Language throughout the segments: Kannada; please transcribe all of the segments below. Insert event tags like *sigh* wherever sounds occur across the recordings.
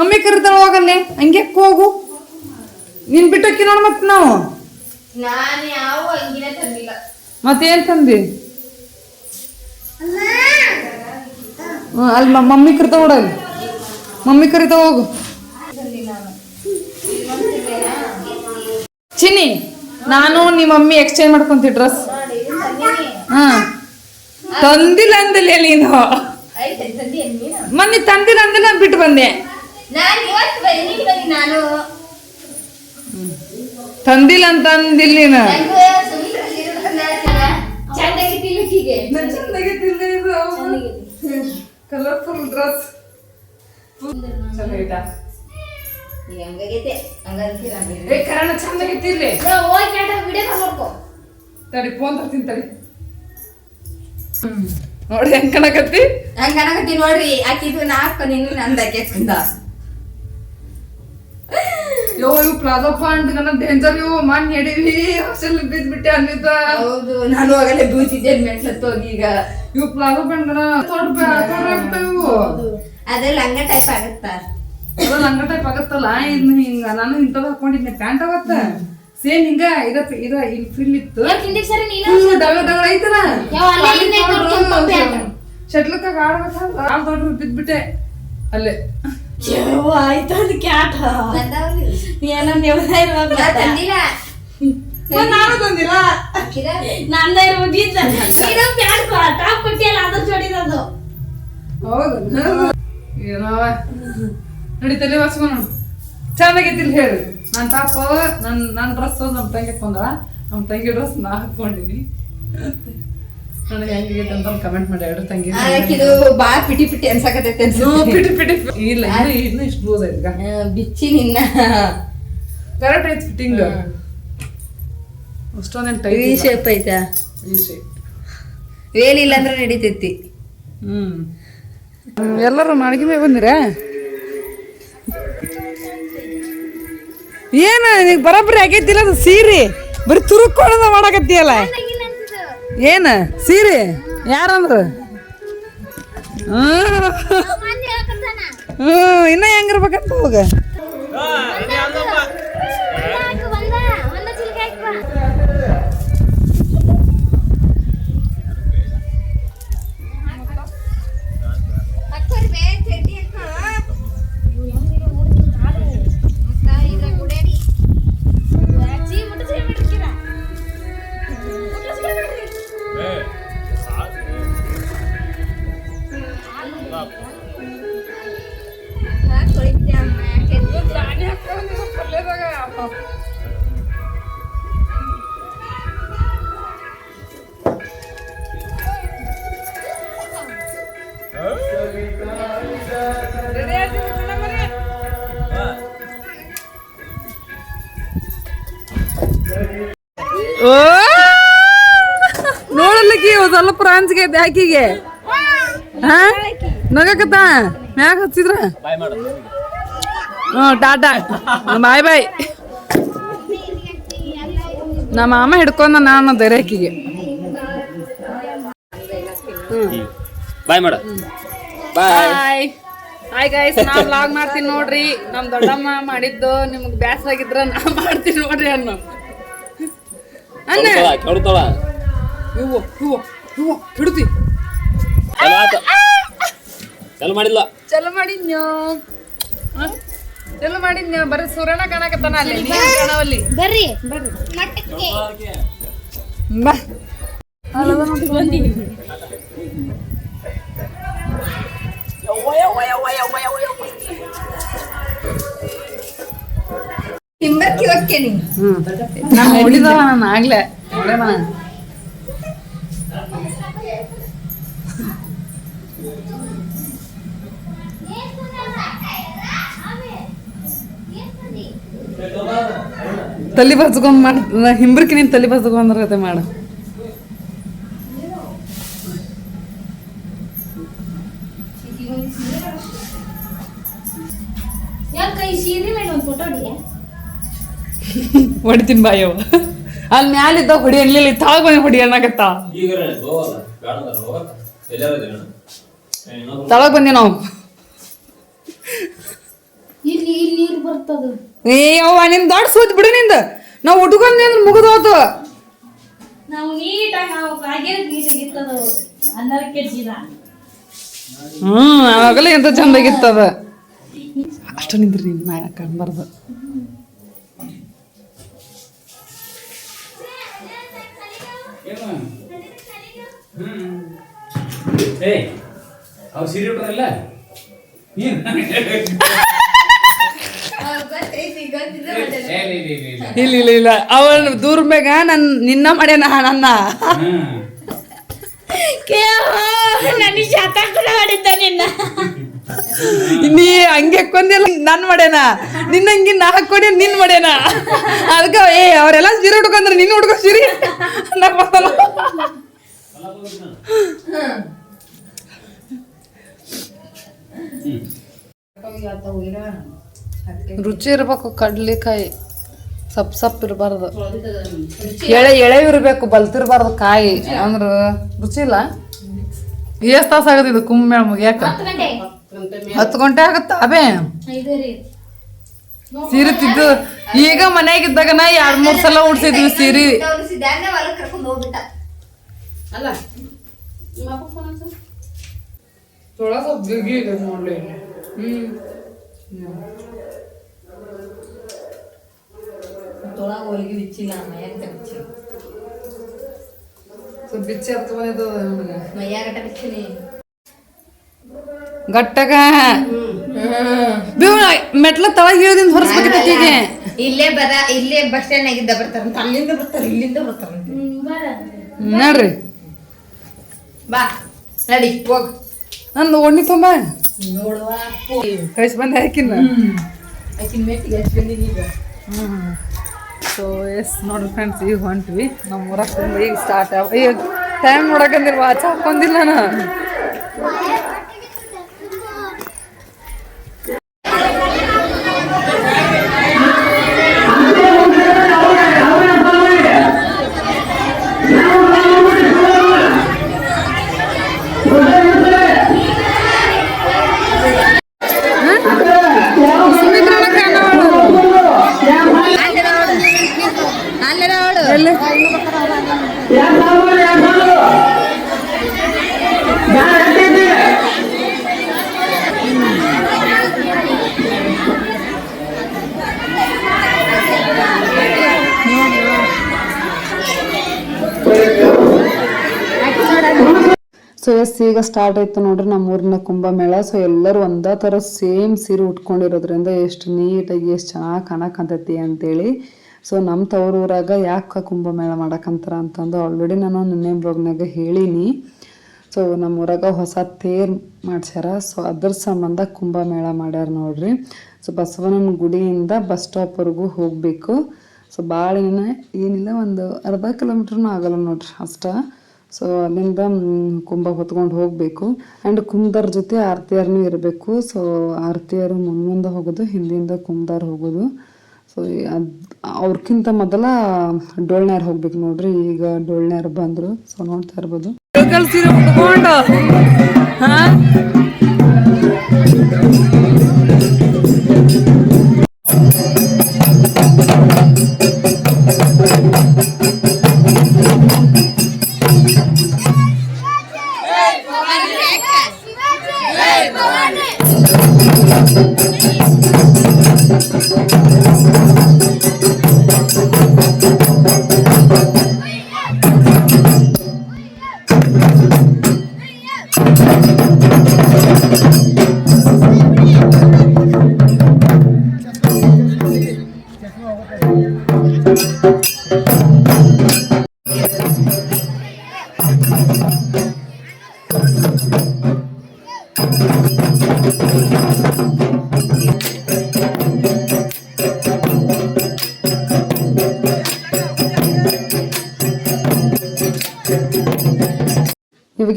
ಮಮ್ಮಿ ಕರಿತಾಳ ಹೋಗಲ್ಲೇ ಹಂಗೆ ಹೋಗು ನೀನ್ ಬಿಟ್ಟಕ್ಕಿ ನೋಡ ಮತ್ ನಾವು. ನಾನು ಯಾವ ಅಂಗಿನ ತಂದಿಲ್ಲ. ಮತ್ತೇನ್ ತಂದಿ ಅಲ್ಲಿ. ಮಮ್ಮಿ ಕರಿತಾ ನೋಡ ಅಲ್ಲಿ ಮಮ್ಮಿ ಕರಿತಾ ಹೋಗು. ಚಿನ್ನಿ ನಾನು ನಿಮ್ಮ ಮಮ್ಮಿ ಎಕ್ಸ್ಚೇಂಜ್ ಮಾಡ್ಕೊಂತೀವಿ ಡ್ರೆಸ್ ಹಾ. ತಂದಿಲ್ಲ ಅಂದಿಲ್ಲ ನೀನು. ಐತೆ ತಂದಿ ನೀನು. ಮೊನ್ನೆ ತಂದಿಲ್ಲ ಅಂದಿಲ್ಲ ಬಿಟ್ಟು ಬಂದೆ. ನಾನು ಇವತ್ತು ಬನ್ನಿ ಬನ್ನಿ ನಾನು. ತಂದಿಲ್ಲ ಅಂತ ಅಂದಿಲ್ಲ ನೀನು. Colourful dress ಚೆನ್ನಾಗಿತ್ತ ಹಂಗಾಗೈತೆ. ಹಂಗಂತೀರ ಏ ಕರಣ ಚೆನ್ನಾಗೈತಿ ಇಲ್ಲಿ ಹೋಗಿ ಕೇಟ ವಿಡಿಯೋ ತಡಿ ಫೋನ್ ತರ್ತೀನಿ ತಡಿ. ನೋಡಿ ಹೆಂಗ್ ಕಣಕತ್ತಿ? ಹಂಗ ಕಣಕತ್ತಿ ನೋಡ್ರಿ ಆಕಿದು ನಾಲ್ಕು ನಿನ್ನ ನಂದಕ್ಕೆ ಕುಂದ ಯೋ ಇವು ಪ್ಲಾಜಾ ಫಂಡ್ ನನ್ನ ಡೇಂಜರ್ ಇವು ಮಣ್ಣು ಹಿಡೀವಿ ಹಾಸ್ಟೆಲ್ ಬಿದ್ಬಿಟ್ಟೆ ಅನ್ವಿತ. ಹೌದು ನಾನು ಆಗಲೇ ಬೂತಿದ್ದೆ ಮೆಟ್ಲತ್ತು ಹೋಗಿ ಈಗ. ಇವು ಪ್ಲಾಜಾ ಫಂಡ್ ಗಣ ತೊಡ್ ಇವು ಅದೇ ಹಂಗ ಟೈಪ್ ಆಗುತ್ತಾ? ಅದು ಲಂಗ ಟೈಪ್ ಆಗತ್ತಲ್ಲ? ಇನ್ನು ಹಿಂಗ ನಾನು ಇಂಥದ್ದು ಹಾಕೊಂಡಿದ್ದೆ ಪ್ಯಾಂಟ್ ಅವತ್ತ ಸೇಮ್ ಹಿಂಗ ಇದಪ್ಪ ಇದ ಇಲ್ಲಿ ಫಿಲ್ ಇತ್ತು. ಐತಲ್ಲ? ಶಟ್ಲಕ್ಕ ಆಡ್ಬೇಕಂತ ಕಾಲ್ ದೊಡ್ಡ ಬಿದ್ಬಿಟ್ಟೆ. ಅಲ್ಲೇ. ಆಯ್ತು ಅದು ಕ್ಯಾಟ ತಂದಿಲ್ಲ. ನಾನು ತಂದಿಲ್ಲ. ನಂದ ಟಾಪ್ ಕೊಟ್ಟಿಯಲ್ಲ ಅದ್ರ ಜೋಡಿದದು ಹೌದು. ಏನವ ನಡೀತಲ್ಲಿ ವಾಸ್ಕೊಂಡು ಚೆನ್ನಾಗೈತಿಲ್ಲ ಹೇಳಿ. ನನ್ನ ಟಾಪ್ ನನ್ನ ನನ್ನ ಡ್ರೆಸ್ ನಮ್ಮ ತಂಗಿ ಹಾಕೊಂಡ ನಮ್ಮ ತಂಗಿ ಡ್ರೆಸ್ ನಾ ಹಾಕೊಂಡಿನಿ ನನಗೆ ಹೆಂಗೈತೆ ಅಂತ ಕಮೆಂಟ್ ಮಾಡಿ ಎರಡು ತಂಗಿ. ಆಕಿದು ಬಾ ಪಿಟಿ ಪಿಟಿ ಅನ್ಸಕತೈತೆ ಹ್ಞೂ, ಅನ್ಸುತ್ತೆ ಪಿಟಿ ಪಿಟಿ. ಇಲ್ಲ ಇನ್ನು ಇನ್ನು ಇಷ್ಟು ಲೂಸ್ ಐತೆ ಬಿಚ್ಚಿ ನಿನ್ನ. ಕರೆಕ್ಟ್ ಐತೆ ಫಿಟ್ಟಿಂಗ್ ಅಷ್ಟೊಂದೇನು ಟೈಟ್ ವಿ ಶೇಪ್ ಐತಾ? ಈ. ವೇಲಿಲ್ಲ ಅಂದ್ರೆ ನಡೀತೈತಿ. ಹ್ಮ್. ಎಲ್ಲರೂ ಮಾಡಿಗೆ ಮೇಲೆ ಬಂದಿರ? ಏನು ನಿನಗೆ ಬರೋಬ್ಬರಿ ಆಗೈತಿಲ್ಲ ಅದು ಸೀರೆ? ಬರೀ ತುರುಕೊಳ್ಳೋದ ಮಾಡಕತ್ತೀಯಲ್ಲ? ಏನ? ಸೀರೆ? ಯಾರಂದ್ರು? ಹ್ಮ್. ಹ್ಮ್ ಇನ್ನ ಹೆಂಗಿರ್ಬೇಕಂತ ಹೋಗ. ಸ್ವಲ್ಪ ಆಕಿಗೆ ಹಾ ನಗಕತ್ತ ಮ್ಯಾಗ ಹಚ್ಚಿದ್ರ? ಹ್ಞೂ ಟಾಟಾ. ಬಾಯ್ ಬಾಯ್. ನಮ್ಮ ಮಾಮ ಹಿಡ್ಕೊಂಡ ನಾನು ದೈರ್ಯಕಿಗೆ ಬಾಯ್ ಮಾಡ. Bye. Hi guys log vlog ಮಾಡ್ತೀನಿ ನೋಡ್ರಿ. ನಮ್ ದೊಡ್ಡಮ್ಮ ಮಾಡಿದ್ದು ನಿಮ್ಗೆ ಬ್ಯಾಸರ ಆಗಿದ್ರ ನಾ ಮಾಡ್ತೀನಿ ನೋಡ್ರಿ ಅನ್ನೋ. ಅನ್ನ. ಕೆಡ್ತಾಳ ಇವು ಇವು ಇವು. ಹಿಡ್ತಿ ಚಲೋ ಆತ ಚಲೋ ಮಾಡಿಲ್ಲ. ಚಲೋ ಮಾಡಿದ್ನ್ಯೋ? ಚಲ ಮಾಡಿದ್ನ್ಯೋ? ಬರೀ ಸೂರ್ಯನ ಕಾಣಕತ್ತಾನ ಅಲ್ಲಿ. ನೀನ್ ಕಾಣವಲ್ಲಿ. ಬರ್ರಿ ಬಾ. ತಿಂಬರ್ಕಿ ಹೋಗ್ಕೆ ನೀನು. ನಾನು ನೋಡಿದವ ನಾನು ಆಗ್ಲೇ. ನೋಡ್ಯಾನ ತಲಿ ಬಚ್ಕೊಂಡ್ ಮಾಡ ಹಿಂಬ್ರಕಿ ನೀನು ತಲೆ ಬಸ್ಕೊಂಡ್ರತೆ ಮಾಡು. ಹೊಡಿತೀನಿ ಬಾಯವ ಅಲ್ಲಿ ಮ್ಯಾಲಿದ್ದ ಹೊಡಿ ಅನ್ಲಿಲ್ಲ ತಾಗ ಬಂದು ಹೊಡಿ ಅನ್ನಕತ್ತ. ತಳಗ ಹೋಗಲ್ಲ ನಾವು. ಇಲ್ಲಿ ಇಲ್ಲಿ ನೀರು ಬಂದಿ ನಾವು ಬರ್ತದ. ಏ ಅವ್ವ ನಿನ್ ದೊಡ್ಡ ಸೂತ್ ಬಿಡು ನಿಂದ. ನಾವು ಉಟ್ಕೊಂಡ್ ಅಂದ್ರೆ ಮುಗಿದೋತು. ನಾವು ನೀಟಾಗಿ ನಾವು ನೀಟಾಗಿತ್ತದು ಹ್ಮ್ ಆಗಲೇ ಎಂತ ಚಂದಾಗಿತ್ತದ. ಅಷ್ಟು ನಿಂದ್ರಿ ನಿನ್ನ ನಾ ಕಾಣ್ಬಾರ್ದು ಏ ಅವ್ರು ಸೀರೆ ಉಟ್ಟಲ್ಲ ನೀನ್ ಗೊತ್ತೈತಿ ಗೊತ್ತಿದ್ರೆ ಏ, ಇಲ್ಲ, ಇಲ್ಲ, ಇಲ್ಲ, ಅವನ್ ದೂರ ಮ್ಯಾಗ ನನ್ ನಿನ್ನ ಮಾಡ್ಯಾನ ನನ್ನ. ಹ್ಮ್. ನೀ ಹಂಗೆ ಕೊಂದಿಲ್ಲ ನನ್ ಮಾಡ್ಯಾನ ನಿನ್ನ ಹಂಗೆ ನಾ ಹಾಕೊಂಡಿ ನಿನ್ ಮಾಡ್ಯಾನ ಅದಕ್ಕ ಏ ಅವರೆಲ್ಲ ಸೀರೆ ಉಟ್ಕೊಂಡ್ರೆ ನಿನ್ನ ಹುಡ್ಕೋ ಸೀರೆ. ನಾ ಬರ್ತಾನ ರುಚಿ ಇರ್ಬೇಕು ಕಡ್ಲಿಕಾಯಿ ಸಪ್ ಸಪ್ ಇರಬಾರ್ದು. ಎಳೆ ಎಳೆ ಇರಬೇಕು ಬಲ್ತಿರಬಾರ್ದು ಕಾಯಿ. ಅಂದ್ರ ರುಚಿ ಇಲ್ಲ. ಎಷ್ಟು ತಾಸ ಆಗತ್ತೆ ಇದು ಕುಂಭಮೇಳ ಮುಗಿಯಾಕ? ಹತ್ತು ಗಂಟೆ. ಆಗುತ್ತೆ ಗಂಟೆ ಆಗತ್ತ? ಅವೇ ಸೀರೆ ತಿದ್ದು. ಈಗ ಮನ್ಯಾಗಿದ್ದಾಗ ನಾ ಎರಡ್ ಮೂರ್ ಸಲ ಉಡ್ಸಿದ್ವಿ ಸೀರೆ. ಅವ್ನು ತೊಳಗ ಹೊಲಿಗೆ ಬಿಚ್ಚಿಲ್ಲ ಮೈಯಾಗಟ ಬಿಚ್ಚಿಲ್ಲ. ಬಿಚ್ಚಿ ಹತ್ತು ಬಂದಿದ್ದು ಮೈಯಾಗಟ ಬಿಚ್ಚಿನಿ. ಗಟ್ಟಗ. ಬೇವ ಮೆಟ್ಲ ತಳಗ ಇಳಿದಿಂದ ಇಲ್ಲೇ ಬರ ಇಲ್ಲೇ ಬಸ್ ಸ್ಟ್ಯಾಂಡ್ ಆಗಿದ್ದ ಬರ್ತಾರಂತ ಅಲ್ಲಿಂದ ಬರ್ತಾರೆ ಇಲ್ಲಿಂದ ಬರ್ತಾರಂತ ನೋಡ್ರಿ. ಬಾ ನಡಿ ಹೋಗ. ನಂದು ಓಣಿ ತುಂಬಾ. ನೋಡುವ. ಕಳಿಸಿ ಬಂದೆ ಹಾಕಿನ ಹಾಕಿನ ಮೇಟಿಗೆ ಹಚ್ಚಿ ಬಂದಿನಿ ಈಗ. ಸೊ ಎಸ್ ನೋಡ್ರಿ ಫ್ರೆಂಡ್ಸ್ ಈಗ ಹೊಂಟ್ವಿ. ನಮ್ಮ ಊರಾಗ ಈಗ ಸ್ಟಾರ್ಟ್ ಈಗ ಟೈಮ್ ನೋಡಕಂದಿಲ್ವಾ ವಾಚ್ ಹಾಕೊಂಡಿಲ್ಲ ನಾನು ಸುಮಿತ್ರನ ಕಾಣವಳು. ಅಲ್ಲೇ ನೋಡು ಎಲ್ಲಿ ಸೊ ಎಸ್ ಈಗ ಸ್ಟಾರ್ಟ್ ಆಯ್ತು ನೋಡ್ರಿ ನಮ್ಮ ಊರಿನ ಕುಂಭಮೇಳ. ಸೊ ಎಲ್ಲರೂ ಒಂದೇ ಥರ ಸೇಮ್ ಸೀರೆ ಉಟ್ಕೊಂಡಿರೋದ್ರಿಂದ ಎಷ್ಟು ನೀಟಾಗಿ ಎಷ್ಟು ಚೆನ್ನಾಗಿ ಕಾಣಕಂತೈತಿ ಅಂತೇಳಿ. ಸೊ ನಮ್ಮ ಊರಾಗ ಯಾಕೆ ಕುಂಭಮೇಳ ಮಾಡಕಂತಾರ ಅಂತಂದು ಆಲ್ರೆಡಿ ನಾನು ನಿನ್ನೆ ಬ್ಲಾಗ್ನಾಗ ಹೇಳೀನಿ. ಸೊ ನಮ್ಮ ಊರಾಗ ಹೊಸ ತೇರ್ ಮಾಡ್ಸ್ಯಾರ. ಸೊ ಅದ್ರ ಸಂಬಂಧ ಕುಂಭಮೇಳ ಮಾಡ್ಯಾರ ನೋಡ್ರಿ. ಸೊ ಬಸವನ ಗುಡಿಯಿಂದ ಬಸ್ ಸ್ಟಾಪ್ವರೆಗೂ ಹೋಗಬೇಕು. ಸೊ ಭಾಳ ಏನ ಏನಿಲ್ಲ, ಒಂದು ಅರ್ಧ ಕಿಲೋಮೀಟ್ರ್ನೂ ಆಗಲ್ಲ ನೋಡ್ರಿ ಅಷ್ಟ. ಸೊ ಅಲ್ಲಿಂದ ಕುಂಭ ಹೊತ್ಕೊಂಡು ಹೋಗಬೇಕು. ಆ್ಯಂಡ್ ಕುಂಬ್ದಾರ ಜೊತೆ ಆರ್ತಿಯರ್ನೂ ಇರಬೇಕು. ಸೊ ಆರತಿಯರು ಮುಂದೆ ಹೋಗೋದು, ಹಿಂದಿಂದ ಕುಂಬ್ದಾರ ಹೋಗೋದು. ಸೊ ಅದು ಅವ್ರಕ್ಕಿಂತ ಮೊದಲ ಡೋಳ್ನ್ಯಾರ ಹೋಗ್ಬೇಕು ನೋಡ್ರಿ. ಈಗ ಡೋಳ್ನ್ಯಾರ ಬಂದರು. ಸೊ ನೋಡ್ತಾ ಇರ್ಬೋದು.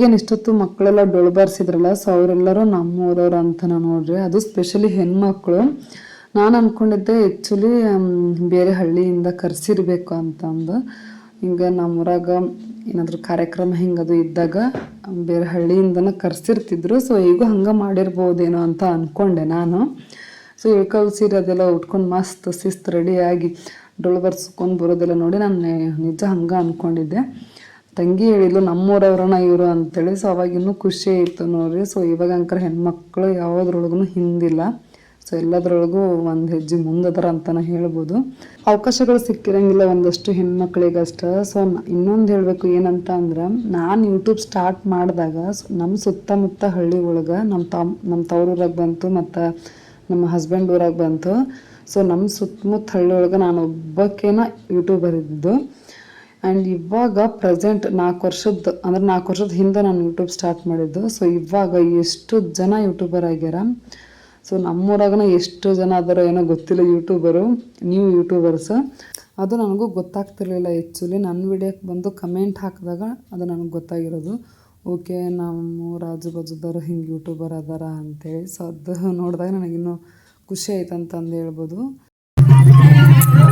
ಇವಾಗೇನು ಇಷ್ಟೊತ್ತು ಮಕ್ಕಳೆಲ್ಲ ಡೊಳು ಬಾರಿಸಿದ್ರಲ್ಲ ಸೊ ಅವರೆಲ್ಲರೂ ನಮ್ಮೂರವ್ರು ಅಂತನ ನೋಡ್ರಿ. ಅದು ಸ್ಪೆಷಲಿ ಹೆಣ್ಮಕ್ಳು. ನಾನು ಅಂದ್ಕೊಂಡಿದ್ದೆ ಆ್ಯಕ್ಚುಲಿ ಬೇರೆ ಹಳ್ಳಿಯಿಂದ ಕರೆಸಿರ್ಬೇಕು ಅಂತಂದು. ಹಿಂಗೆ ನಮ್ಮೂರಾಗ ಏನಾದರೂ ಕಾರ್ಯಕ್ರಮ ಹಿಂಗದು ಇದ್ದಾಗ ಬೇರೆ ಹಳ್ಳಿಯಿಂದನ ಕರೆಸಿರ್ತಿದ್ರು. ಸೊ ಈಗ ಹಂಗೆ ಮಾಡಿರ್ಬೋದೇನೋ ಅಂತ ಅಂದ್ಕೊಂಡೆ ನಾನು. ಸೊ ಇಳ್ಕಲ್ ಸೀರೆ ಅದೆಲ್ಲ ಉಟ್ಕೊಂಡು ಮಸ್ತ್ ಶಿಸ್ತು ರೆಡಿಯಾಗಿ ಡೊಳ್ಳು ಬರ್ಸ್ಕೊಂಡು ಬರೋದೆಲ್ಲ ನೋಡಿ ನಾನು ನಿಜ ಹಂಗೆ ಅಂದ್ಕೊಂಡಿದ್ದೆ ತಂಗಿ ಹೇಳಿದ್ಲು, ನಮ್ಮೂರವ್ರನ್ನ ಇವರು ಅಂತೇಳಿ. ಸೊ ಅವಾಗ ಇನ್ನೂ ಖುಷಿ ಇತ್ತು ನೋಡ್ರಿ. ಸೊ ಇವಾಗ ಅಂಕರ್ ಹೆಣ್ಮಕ್ಳು ಯಾವುದ್ರೊಳಗೂ ಹಿಂದಿಲ್ಲ. ಸೊ ಎಲ್ಲದ್ರೊಳಗೂ ಒಂದು ಹೆಜ್ಜೆ ಮುಂದದರ ಅಂತಾನೆ ಹೇಳ್ಬೋದು. ಅವಕಾಶಗಳು ಸಿಕ್ಕಿರಂಗಿಲ್ಲ ಒಂದಷ್ಟು ಹೆಣ್ಮಕ್ಳಿಗಷ್ಟ. ಸೊ ಇನ್ನೊಂದು ಹೇಳಬೇಕು ಏನಂತ ಅಂದ್ರೆ, ನಾನು ಯೂಟ್ಯೂಬ್ ಸ್ಟಾರ್ಟ್ ಮಾಡಿದಾಗ ನಮ್ಮ ಸುತ್ತಮುತ್ತ ಹಳ್ಳಿ ಒಳಗೆ ನಮ್ಮ ತಮ್ ನಮ್ಮ ತವ್ರೂರಾಗ ಬಂತು ಮತ್ತು ನಮ್ಮ ಹಸ್ಬೆಂಡ್ ಊರಾಗ ಬಂತು. ಸೊ ನಮ್ಮ ಸುತ್ತಮುತ್ತ ಹಳ್ಳಿ ಒಳಗೆ ನಾನು ಒಬ್ಬಕ್ಕೇನ ಯೂಟ್ಯೂಬರ್ ಇದ್ದಿದ್ದು. ಆ್ಯಂಡ್ ಇವಾಗ ಪ್ರೆಸೆಂಟ್ ನಾಲ್ಕು ವರ್ಷದ, ಅಂದ್ರೆ ನಾಲ್ಕು ವರ್ಷದ ಹಿಂದೆ ನಾನು ಯೂಟ್ಯೂಬ್ ಸ್ಟಾರ್ಟ್ ಮಾಡಿದ್ದು. ಸೊ ಇವಾಗ ಎಷ್ಟು ಜನ ಯೂಟ್ಯೂಬರ್ ಆಗ್ಯಾರ ಸೊ ನಮ್ಮೂರಾಗನ ಎಷ್ಟು ಜನ ಅದರ ಏನೋ ಗೊತ್ತಿಲ್ಲ ಯೂಟ್ಯೂಬರು ನ್ಯೂ ಯೂಟ್ಯೂಬರ್ಸ್ ಅದು ನನಗೂ ಗೊತ್ತಾಗ್ತಿರ್ಲಿಲ್ಲ ಆ್ಯಕ್ಚುಲಿ ನನ್ನ ವಿಡಿಯೋಕ್ಕೆ ಬಂದು ಕಮೆಂಟ್ ಹಾಕಿದಾಗ ಅದು ನನಗೆ ಗೊತ್ತಾಗಿರೋದು. ಓಕೆ ನಮ್ಮ ರಾಜು ಬಾಜುದವರು ಹಿಂಗೆ ಯೂಟ್ಯೂಬರ್ ಅದಾರ ಅಂತೇಳಿ. ಸೊ ಅದು ನೋಡಿದಾಗ ನನಗಿನ್ನೂ ಖುಷಿ ಆಯ್ತು ಅಂತಂದು ಹೇಳ್ಬೋದು.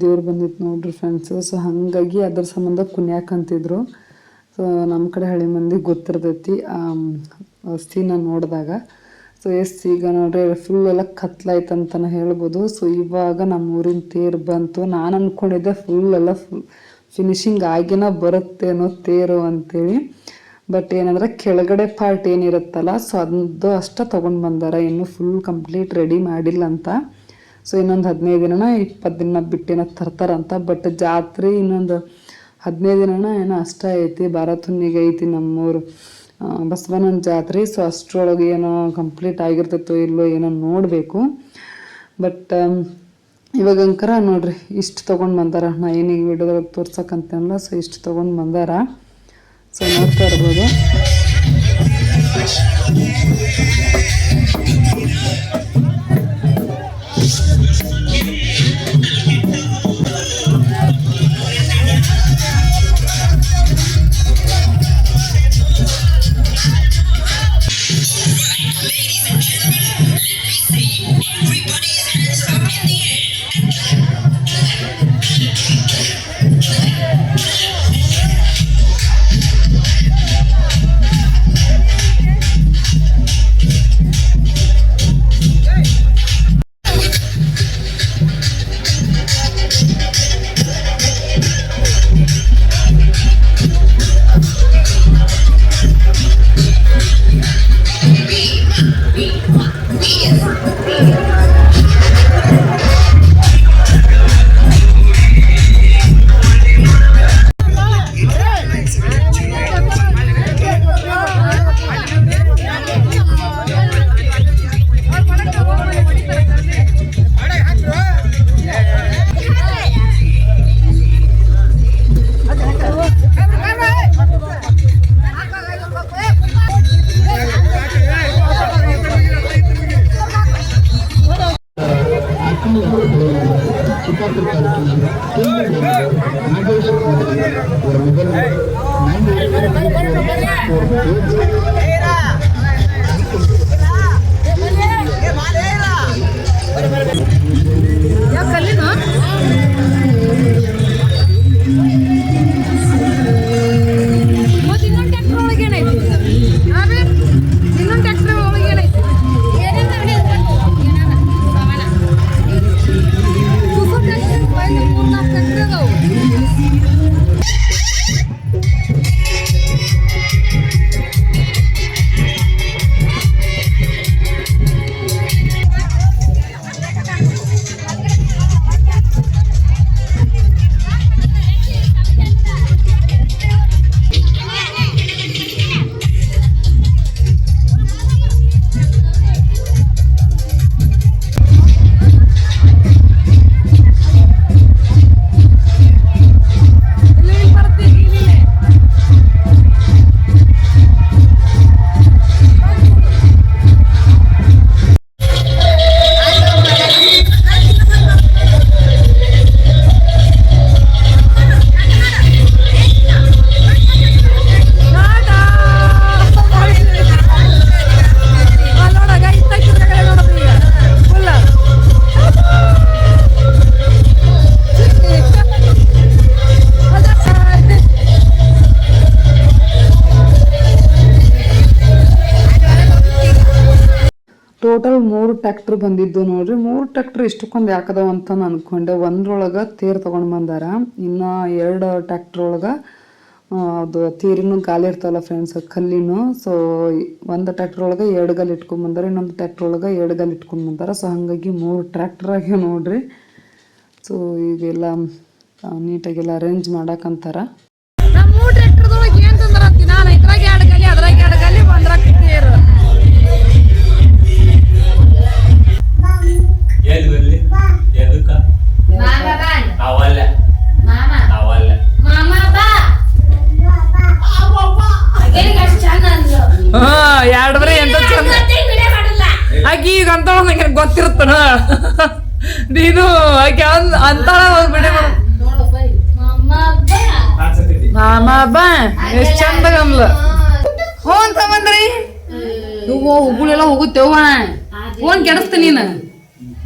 ದೇವ್ರು ಬಂದಿತ್ತು ನೋಡ್ರಿ ಫ್ರೆಂಡ್ಸು ಸೊ ಹಾಗಾಗಿ ಅದ್ರ ಸಂಬಂಧ ಕುನ್ಯಾಕ್ ಅಂತಿದ್ರು. ಸೊ ನಮ್ಮ ಕಡೆ ಹಳ್ಳಿ ಮಂದಿ ಗೊತ್ತಿರ್ತೈತಿ ಅಸ್ಥಿನ ನೋಡಿದಾಗ. ಸೊ ಎಷ್ಟು ಈಗ ನೋಡ್ರಿ ಫುಲ್ ಎಲ್ಲ ಕತ್ಲಾಯ್ತು ಅಂತಲೇ ಹೇಳ್ಬೋದು. ಸೊ ಇವಾಗ ನಮ್ಮ ಊರಿನ ತೇರು ಬಂತು. ನಾನು ಅಂದ್ಕೊಂಡಿದ್ದೆ ಫುಲ್ ಎಲ್ಲ ಫುಲ್ ಫಿನಿಶಿಂಗ್ ಆಗಿನ ಅನ್ನೋ ತೇರು ಅಂತೇಳಿ. ಬಟ್ ಏನಂದ್ರೆ ಕೆಳಗಡೆ ಪಾರ್ಟ್ ಏನಿರುತ್ತಲ್ಲ, ಸೊ, ಅದು ಅಷ್ಟೇ ತೊಗೊಂಡು ಬಂದಾರ. ಇನ್ನೂ ಫುಲ್ ಕಂಪ್ಲೀಟ್ ರೆಡಿ ಮಾಡಿಲ್ಲ ಅಂತ ಸೊ ಇನ್ನೊಂದು ಹದಿನೈದು ದಿನನ ಇಪ್ಪತ್ತು ದಿನ ಬಿಟ್ಟೇನೋ ತರ್ತಾರಂತ ಬಟ್ ಜಾತ್ರೆ ಇನ್ನೊಂದು ಹದಿನೈದು ದಿನನ ಏನೋ ಅಷ್ಟೇ ಐತಿ. ಬಾರತುನ್ನಿಗೆ ಐತಿ ನಮ್ಮೂರು. ಬಸವಣ್ಣನ ಜಾತ್ರೆ. ಸೊ ಅಷ್ಟರೊಳಗೆ ಏನೋ ಕಂಪ್ಲೀಟ್ ಆಗಿರ್ತೈತೋ ಇಲ್ಲೋ ಏನೋ ನೋಡಬೇಕು. ಬಟ್ ಇವಾಗಂಕರ ನೋಡ್ರಿ, ಇಷ್ಟು ತೊಗೊಂಡು ಬಂದಾರ. ನಾ ಏನಿಗೆ ವಿಡಿಯೋದಾಗ ತೋರ್ಸಕ್ಕಂತೇನಲ್ಲ ಸೊ ಇಷ್ಟು ತೊಗೊಂಡು ಬಂದಾರ. ಸೊ ನೋಡ್ತಾ ಇರ್ಬೋದು. Ready? ಟೋಟಲ್ ಮೂರು ಟ್ಯಾಕ್ಟರ್ ಬಂದಿದ್ದು ನೋಡ್ರಿ. ಮೂರು ಟ್ಯಾಕ್ಟರ್ ಇಷ್ಟಕ್ಕೊಂದು ಯಾಕದವ ಅಂತ ನಾನು ಅನ್ಕೊಂಡೆ. ಒಂದ್ರೊಳಗೆ ತೇರ್ ತಗೊಂಡ್ ಬಂದಾರ. ಇನ್ನ ಎರಡು ಟ್ಯಾಕ್ಟರ್ ಒಳಗ ಆ, ಅದು ತೇರಿನೂ ಗಾಲಿ ಇರ್ತಾವಲ್ಲ ಫ್ರೆಂಡ್ಸ್ ಕಲ್ಲಿನು. ಸೊ ಒಂದು ಟ್ಯಾಕ್ಟರ್ ಒಳಗೆ ಎರಡು ಗಾಲಿ ಇಟ್ಕೊಂಡ್ ಬಂದಾರ. ಇನ್ನೊಂದು ಟ್ಯಾಕ್ಟರ್ ಒಳಗ ಎರಡು ಗಾಲಿ ಇಟ್ಕೊಂಡ್ ಬಂದಾರ. ಸೊ ಹಾಗಾಗಿ ಮೂರು ಟ್ರ್ಯಾಕ್ಟರ್ ಆಗಿ ನೋಡ್ರಿ. ಸೊ ಈಗೆಲ್ಲ ನೀಟಾಗಿ ನೀಟಾಗೆಲ್ಲ ಅರೇಂಜ್ ಮಾಡಕ್ಕಂತಾರ ಅಂತ ನಂಗೆ ಗೊತ್ತಿರುತ್ತನ? ನೀನು ಆಕೆ ಅಂದ್ ಅಂತಾಳ ಮಾಮ ಬಾ. ಎಷ್ಟ್ ಚಂದ ಗಮ್ಲ ಹೋ ಅಂತ ಬಂದ್ರಿ? ಇವು ಹುಗುಳೆಲ್ಲ ಹೋಗುತ್ತೇವ ಫೋನ್ ಕೆಡಿಸ್ತ ನೀನು.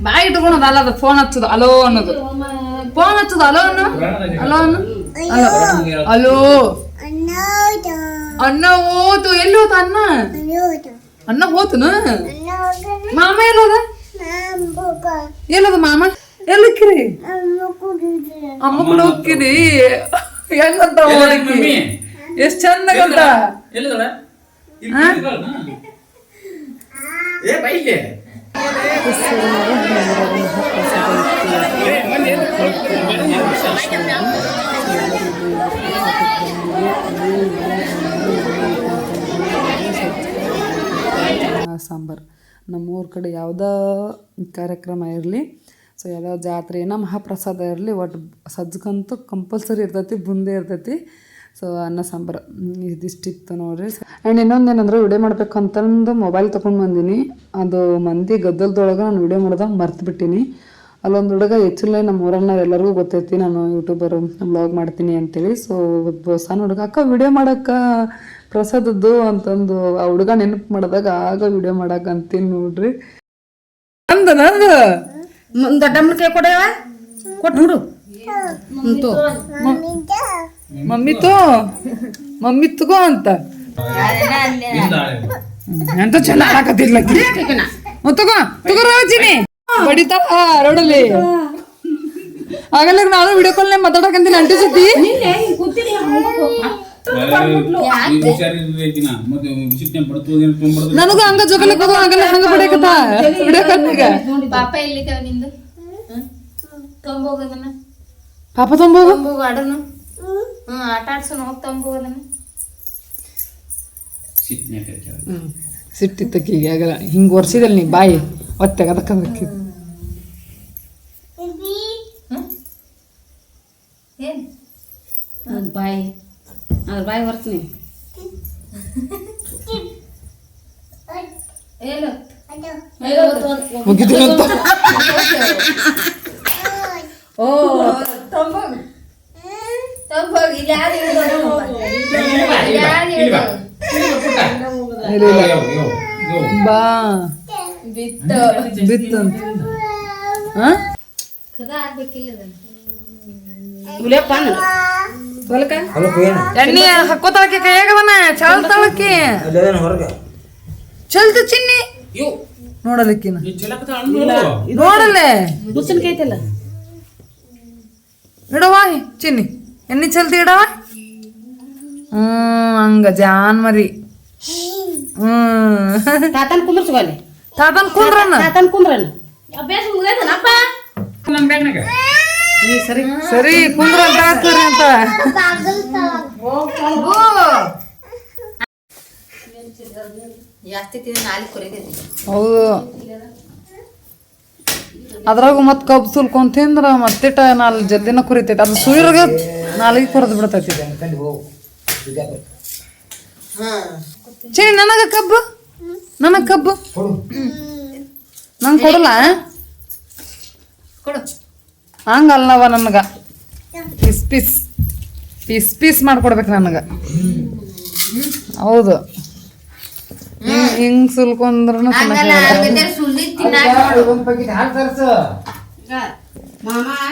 ಬಾಯಿ ಇಟ್ಕೊಳೋದು ಅಲ್ಲ ಅದು, ಫೋನ್ ಹಚ್ಚೋದು ಅಲೋ ಅನ್ನೋದು. ಫೋನ್ ಹಚ್ಚೋದು ಅಲೋ ಅನ್ನು? ಅಲೋ ಅನ್ನು? ಅಲೋ ಅನ್ನ ಹೋತು ಎಲ್ಲಿ ಹೋತ ಅಣ್ಣ ಅಣ್ಣ ಹೋತನು? ಮಾಮ ಎಲ್ಲೋದ ಎಲ್ಲದ ಮಾಮ ಎಲ್ಲಕ್ಕಿರಿ ಅಮ್ಮ ಕೂಡ ಹೋಗ್ಕಿರಿ ಹೆಂಗಂತ ಹೋಗಿ ಎಷ್ಟ್ ಚಂದಗಂತ ಎಲ್ಲಿದಾಳ? ಇಲ್ಲಿ ಕೂತಿದ್ದಾಳನ? ಏ ಬೈಗೆ ಸಾಂಬಾರು ನಮ್ಮೂರ ಕಡೆ ಯಾವುದೋ ಕಾರ್ಯಕ್ರಮ ಇರಲಿ. ಸೊ ಯಾವುದೋ ಜಾತ್ರೆ, ಏನೋ ಮಹಾಪ್ರಸಾದ ಇರಲಿ ಒಟ್ಟು ಸಜ್ಜಕಂತೂ ಕಂಪಲ್ಸರಿ ಇರ್ತೈತಿ, ಬುಂದೆ ಇರ್ತೈತಿ. ಸೊ ಅನ್ನ, ಸಾಂಬಾರು ಇದಿಷ್ಟಿತ್ತು ನೋಡ್ರಿ. ಆ್ಯಂಡ್ ಇನ್ನೊಂದು ಏನಂದ್ರೆ ವಿಡಿಯೋ ಮಾಡಬೇಕು ಅಂತಂದು ಮೊಬೈಲ್ ತೊಗೊಂಡು ಬಂದೀನಿ. ಅದು ಮಂದಿ ಗದ್ದಲದೊಳಗೆ ನಾನು ವಿಡಿಯೋ ಮಾಡ್ದಾಗ ಮರ್ತು ಬಿಟ್ಟೀನಿ. ಅಲ್ಲೊಂದು ಹುಡುಗ ಹೆಚ್ಚಿಲ್ಲ ನಮ್ಮ ಊರನ್ನ ಎಲ್ಲರಿಗೂ ಗೊತ್ತೈತಿ ನಾನು ಯೂಟ್ಯೂಬರ್ ಬ್ಲಾಗ್ ಮಾಡ್ತೀನಿ ಅಂತೇಳಿ. ಸೊ ಸಣ್ಣ ಹುಡುಗ ಅಕ್ಕ ವಿಡಿಯೋ ಮಾಡಕ್ಕ ಪ್ರಸಾದದ್ದು ಅಂತಂದು ಆ ಹುಡುಗ ನೆನಪು ಮಾಡಿದಾಗ ಆಗ ವಿಡಿಯೋ ಮಾಡಕ್ಕೆ ಅಂತೀನಿ ನೋಡ್ರಿ. ಅಂದ ನಂದು. ದೊಡ್ಡಮ್ಮನ ಕೈ ಕೊಡವ ಕೊಟ್ಬಿಡು ಮಮ್ಮಿ ತೋ ಮಮ್ಮಿ ತಗೋ ಅಂತ. ಎಂತ ಚೆನ್ನಾಗಿ ಹಾಕತ್ತಿಲ್ಲ ತಗೋ ತಗೋ ರಾಜಿನಿ. ಬಡಿತಾ ರೋಡಲ್ಲಿ. ಆಗಲ್ಲ ನಾನು ವಿಡಿಯೋ ಮಾತಾಡಕಂತೀನಿ ಅಂಟಿ ಹುಷಾರಿರ್ಬೇಕು ನಾ. ಬಡ್ತು ಏನೋ ತೊಗೊಂಡ್ಬರ್ದು. ನನಗೂ ಹಂಗ ಜೋಗಲಕ್ಕೆ ಹೋಗೋ ಹಂಗಲ್ಲ ಹಂಗ ಬಡಿಯಕತ್ತ ವಿಡಿಯೋ ಕಾಲ್ನಾಗ ಪಾಪ ಎಲ್ಲಿದ್ದಾವ ನಿಂದು? ಪಾಪ ತೊಂಬೋಗು? ತೊಂಬೋಗು ಆಡೋನು ಆಟ ಆಡ್ಸೋಣ ಹೋಗಿ. ಸಿಟ್ಟಿತ್ತಕ್ಕಿಗೆ ಆಗಲ್ಲ. ಹಿಂಗೆ ಒರ್ಸಿದಲ್ ನೀ ಬಾಯಿ. ಒತ್ತೆಗ ಅದಕ್ಕೆ ಏನ್ ಬಾಯಿ ಅದ್ರ ಬಾಯಿ ಬರ್ತೀನಿ ಏನು ಮುಗಿದಿಲ್ಲ ಅಂತ ಓ ತಂಬೋಗ್ ತಂಬೋಗ್ ಇಲ್ಲಿ ಯಾರು ಇರೋದು ಇಲ್ಲಿ ಯಾರು ಇರೋದು ಬಾ ಬಿತ್ತು. ಬಿತ್ತು ಅಂತ. ಹೊಲಕ ಎಣ್ಣೆ ಹಾಕೋತಾಳಕ್ಕೆ ಕೈಯಾಗವನ ಚಲ್ತಾಳಕ್ಕೆ ಅಲ್ಲೇನು ಹೊರಗೆ. ಚಲ್ತ ಚಿನ್ನಿ. ನೋಡಲಿಕ್ಕಿನ ನೋಡಲ್ಲೇ ಇಡವಾ ಚಿನ್ನಿ. ಎಣ್ಣೆ ಚಲ್ತಿ ಇಡವ ಹ್ಮ್ ಹಂಗ ಜಾನ್ ಮರಿ. ಹ್ಮ್. ತಾತನ್ ಕುಂದ್ರಸ್ಕೊಲ್ಲಿ ತಾತನ್ ಕುಂದ್ರನ್ನ ತಾತನ್ ಕುಂದ್ರನ್ ಅಭ್ಯಾಸ ಮುಗ್ದೈತನಪ್ಪ? ಸರಿ ಕುಂದ್ರ ಅಂತ. ಹಾಕ್ರಿ ಅಂತ ಹೌದು. ಅದ್ರಾಗ ಮತ್ ಕಬ್ಬು ಸುಲ್ಕೊಂಡ್ ತಿಂದ್ರ ಮತ್ತೆ ನಾಲ್ ಜಲ್ದಿನ ಕುರಿತೈತಿ. ಅದು ಸುಯಿರ್ಗ ನಾಲಿಗೆ ಕೊರದ್ ಬಿಡ್ತೈತಿ. ಕಲ್ಲಿ ಹೋಗು. ಬಿಜಾಪುರ ಚಿನಿ ನನಗ ಕಬ್ಬು? ನನಗ್ ಕಬ್ಬು. ನಂಗೆ ಕೊಡಲ್ಲ ಕೊಡು. ಹಂಗಲ್ಲವ ನನಗ. ಪೀಸ್ ಪಿಸ್. ಪೀಸ್ ಪಿಸ್ ಮಾಡ್ಕೊಡ್ಬೇಕು ನನಗೆ. ಹೌದು. ಹಿಂಗ್ ಸುಲ್ಕೊಂಡ್ರು ಮಾಮ *laughs*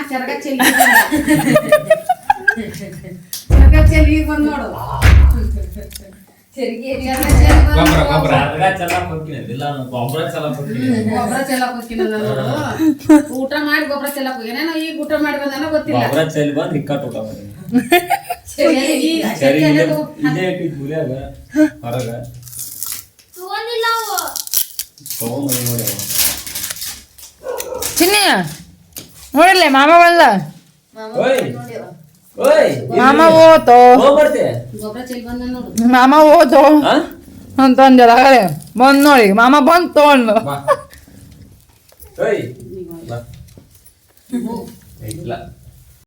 ಗೊಬ್ಬರ ಗೊಬ್ಬರ. ಅದ್ರಾಗ ಹೋಗ್ತೀನಿ ಇಲ್ಲ ಗೊಬ್ಬರ ಹೋಗ್ತೀನಿ ಗೊಬ್ಬರ ಚೆಲ್ಲಕ್ ಹೋಗ್ತೀನಿ ಊಟ ಮಾಡಿ ಗೊಬ್ಬರ ಚೆಲ್ಲಕ್ ಹೋಗಿ ಏನೇನೋ ಈಗ ಊಟ ಮಾಡಿ ಬಂದಾನೋ ಗೊತ್ತಿಲ್ಲ. ಗೊಬ್ಬರ ಚೆಲ್ಲಿ ಬಂದು ಹಿಕ್ಕಟ್ಟು ಊಟ ಮಾಡಿ. ಸರಿ, ಈಗ ಸರಿ ಚೆಲ್ಲಿ ಇಲ್ಲೇ ತಗೋ. ಇಲ್ಲೇ ಇಟ್ಟಿದ್ ಗುರಿಯಾಗ ಹೊರಗ. ತಗೊಂಡ್ ನೋಡಿ ಅವ. ಚಿನ್ನಿ ನೋಡಿಲ್ಲ ಮಾಮ ಬಂದ ಓಯ್. ಮಾಮ ಓತೋ. ಮಾಮ ಓತೋ. ಹಾ ಅಂತ ಅಂಜಲ್ಲ ಆಗಲೇ ಬಂದ್ ನೋಡಿ ಮಾಮ ಬಂದ್ ತಗೊಂಡು. ಇಲ್ಲ.